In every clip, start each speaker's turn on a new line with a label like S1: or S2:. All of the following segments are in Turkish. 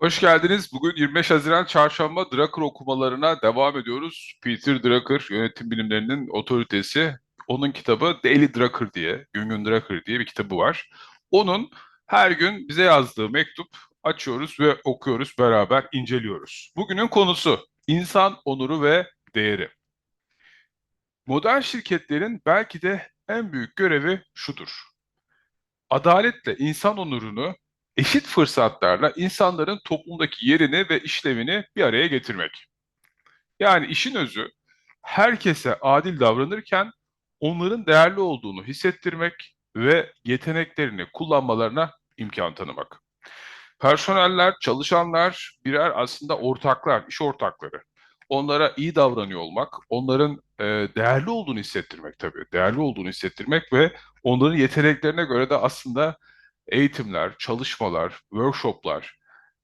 S1: Hoş geldiniz. Bugün 25 Haziran Çarşamba Drucker okumalarına devam ediyoruz. Peter Drucker, yönetim bilimlerinin otoritesi. Onun kitabı Daily Drucker diye, Gün Gün Drucker diye bir kitabı var. Onun her gün bize yazdığı mektup açıyoruz ve okuyoruz, beraber inceliyoruz. Bugünün konusu insan onuru ve değeri. Modern şirketlerin belki de en büyük görevi şudur. Adaletle insan onurunu eşit fırsatlarla insanların toplumdaki yerini ve işlevini bir araya getirmek. Yani işin özü herkese adil davranırken onların değerli olduğunu hissettirmek ve yeteneklerini kullanmalarına imkan tanımak. Personeller, çalışanlar birer aslında ortaklar, iş ortakları. Onlara iyi davranıyor olmak, onların e, değerli olduğunu hissettirmek tabii. Değerli olduğunu hissettirmek ve onların yeteneklerine göre de aslında eğitimler, çalışmalar, workshoplar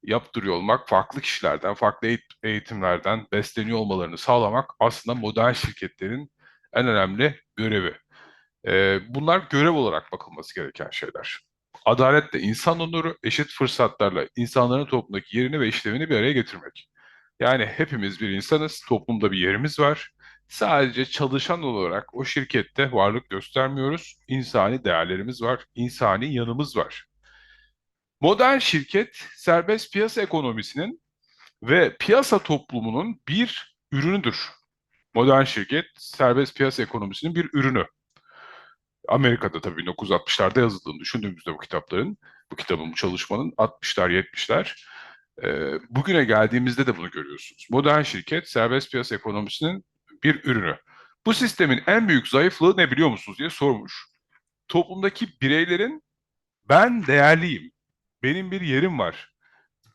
S1: yaptırıyor olmak, farklı kişilerden, farklı eğitimlerden besleniyor olmalarını sağlamak aslında modern şirketlerin en önemli görevi. Bunlar görev olarak bakılması gereken şeyler. Adaletle insan onuru, eşit fırsatlarla insanların toplumdaki yerini ve işlevini bir araya getirmek. Yani hepimiz bir insanız, toplumda bir yerimiz var. Sadece çalışan olarak o şirkette varlık göstermiyoruz. İnsani değerlerimiz var, insani yanımız var. Modern şirket serbest piyasa ekonomisinin ve piyasa toplumunun bir ürünüdür. Modern şirket serbest piyasa ekonomisinin bir ürünü. Amerika'da tabii 1960'larda yazıldığını düşündüğümüzde bu kitapların, bu kitabın, bu çalışmanın 60'lar, 70'ler e, bugüne geldiğimizde de bunu görüyorsunuz. Modern şirket serbest piyasa ekonomisinin bir ürünü. Bu sistemin en büyük zayıflığı ne biliyor musunuz diye sormuş. Toplumdaki bireylerin ben değerliyim, benim bir yerim var,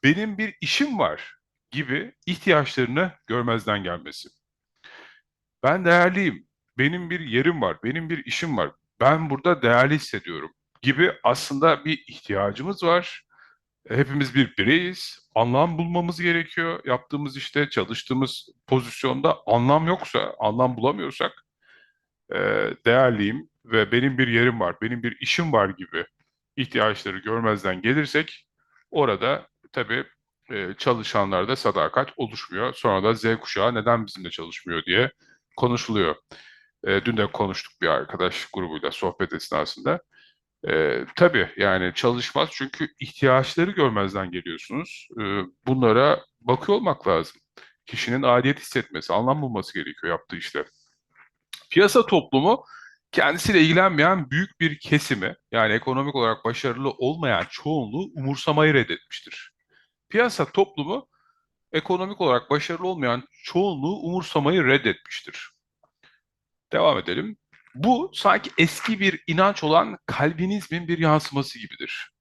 S1: benim bir işim var gibi ihtiyaçlarını görmezden gelmesi. Ben değerliyim, benim bir yerim var, benim bir işim var, ben burada değerli hissediyorum gibi aslında bir ihtiyacımız var. Hepimiz bir bireyiz. Anlam bulmamız gerekiyor. Yaptığımız işte, çalıştığımız pozisyonda anlam yoksa, anlam bulamıyorsak e, değerliyim ve benim bir yerim var, benim bir işim var gibi ihtiyaçları görmezden gelirsek orada tabii e, çalışanlarda sadakat oluşmuyor. Sonra da Z kuşağı neden bizimle çalışmıyor diye konuşuluyor. E, dün de konuştuk bir arkadaş grubuyla sohbet esnasında. E, tabii yani çalışmaz çünkü ihtiyaçları görmezden geliyorsunuz. E, bunlara bakıyor olmak lazım. Kişinin aidiyet hissetmesi, anlam bulması gerekiyor yaptığı işte. Piyasa toplumu kendisiyle ilgilenmeyen büyük bir kesimi, yani ekonomik olarak başarılı olmayan çoğunluğu umursamayı reddetmiştir. Piyasa toplumu ekonomik olarak başarılı olmayan çoğunluğu umursamayı reddetmiştir. Devam edelim. Bu sanki eski bir inanç olan Kalvinizmin bir yansıması gibidir.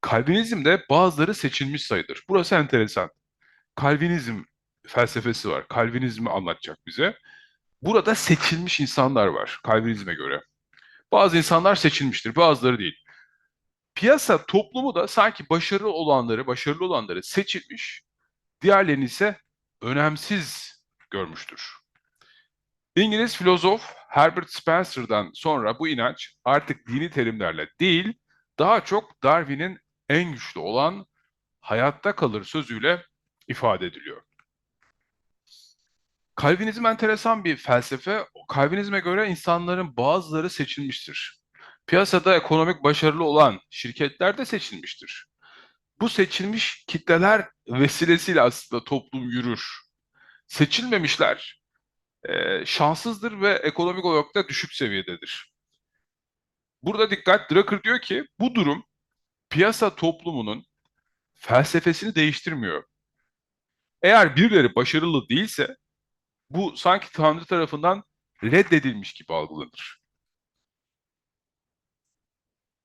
S1: Kalvinizmde bazıları seçilmiş sayılır. Burası enteresan. Kalvinizm felsefesi var. Kalvinizmi anlatacak bize. Burada seçilmiş insanlar var Kalvinizme göre. Bazı insanlar seçilmiştir, bazıları değil. Piyasa toplumu da sanki başarılı olanları, başarılı olanları seçilmiş, diğerlerini ise önemsiz görmüştür. İngiliz filozof Herbert Spencer'dan sonra bu inanç artık dini terimlerle değil, daha çok Darwin'in en güçlü olan hayatta kalır sözüyle ifade ediliyor. Kalvinizm enteresan bir felsefe. Kalvinizme göre insanların bazıları seçilmiştir. Piyasada ekonomik başarılı olan şirketler de seçilmiştir. Bu seçilmiş kitleler vesilesiyle aslında toplum yürür. Seçilmemişler e, şanssızdır ve ekonomik olarak da düşük seviyededir. Burada dikkat, Drucker diyor ki bu durum piyasa toplumunun felsefesini değiştirmiyor. Eğer birileri başarılı değilse bu sanki Tanrı tarafından reddedilmiş gibi algılanır.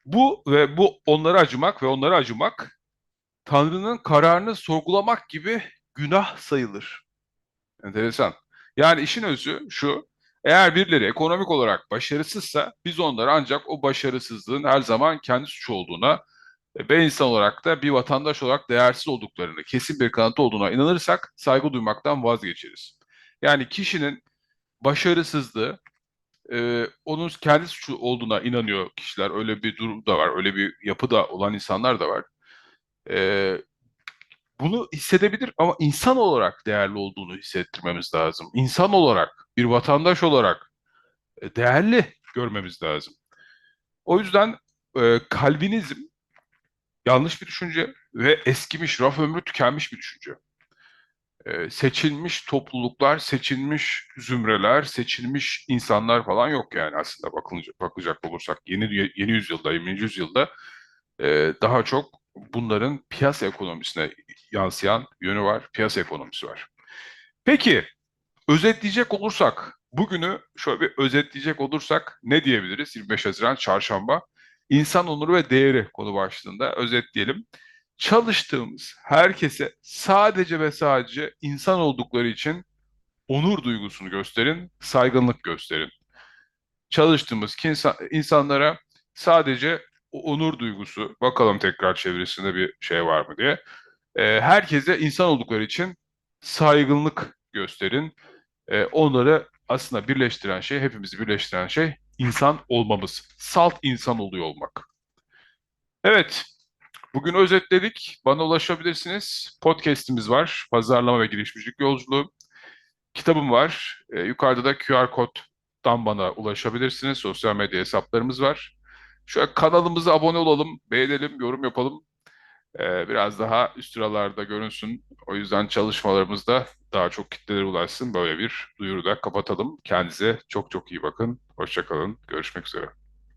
S1: Bu ve bu onlara acımak ve onlara acımak Tanrı'nın kararını sorgulamak gibi günah sayılır. Enteresan. Yani işin özü şu, eğer birileri ekonomik olarak başarısızsa biz onları ancak o başarısızlığın her zaman kendi suçu olduğuna ve insan olarak da bir vatandaş olarak değersiz olduklarını, kesin bir kanıtı olduğuna inanırsak saygı duymaktan vazgeçeriz. Yani kişinin başarısızlığı e, onun kendi suçu olduğuna inanıyor kişiler. Öyle bir durum da var, öyle bir yapıda olan insanlar da var. E, bunu hissedebilir ama insan olarak değerli olduğunu hissettirmemiz lazım. İnsan olarak, bir vatandaş olarak e, değerli görmemiz lazım. O yüzden e, Calvinizm yanlış bir düşünce ve eskimiş, raf ömrü tükenmiş bir düşünce. E, seçilmiş topluluklar, seçilmiş zümreler, seçilmiş insanlar falan yok yani aslında bakılacak, bakacak olursak. Yeni, yeni yüzyılda, 20. yüzyılda e, daha çok bunların piyasa ekonomisine yansıyan yönü var, piyasa ekonomisi var. Peki, özetleyecek olursak, bugünü şöyle bir özetleyecek olursak ne diyebiliriz? 25 Haziran Çarşamba, İnsan Onuru ve Değeri konu başlığında özetleyelim. Çalıştığımız herkese sadece ve sadece insan oldukları için onur duygusunu gösterin, saygınlık gösterin. Çalıştığımız insanlara sadece onur duygusu, bakalım tekrar çevresinde bir şey var mı diye. Ee, herkese insan oldukları için saygınlık gösterin. Ee, onları aslında birleştiren şey, hepimizi birleştiren şey insan olmamız. Salt insan oluyor olmak. Evet, bugün özetledik. Bana ulaşabilirsiniz. Podcast'imiz var. Pazarlama ve girişimcilik yolculuğu. Kitabım var. Ee, yukarıda da QR koddan bana ulaşabilirsiniz. Sosyal medya hesaplarımız var. Şöyle kanalımıza abone olalım, beğenelim, yorum yapalım. Ee, biraz daha üst sıralarda görünsün. O yüzden çalışmalarımızda daha çok kitlelere ulaşsın. Böyle bir duyuru da kapatalım. Kendinize çok çok iyi bakın. Hoşça kalın. Görüşmek üzere.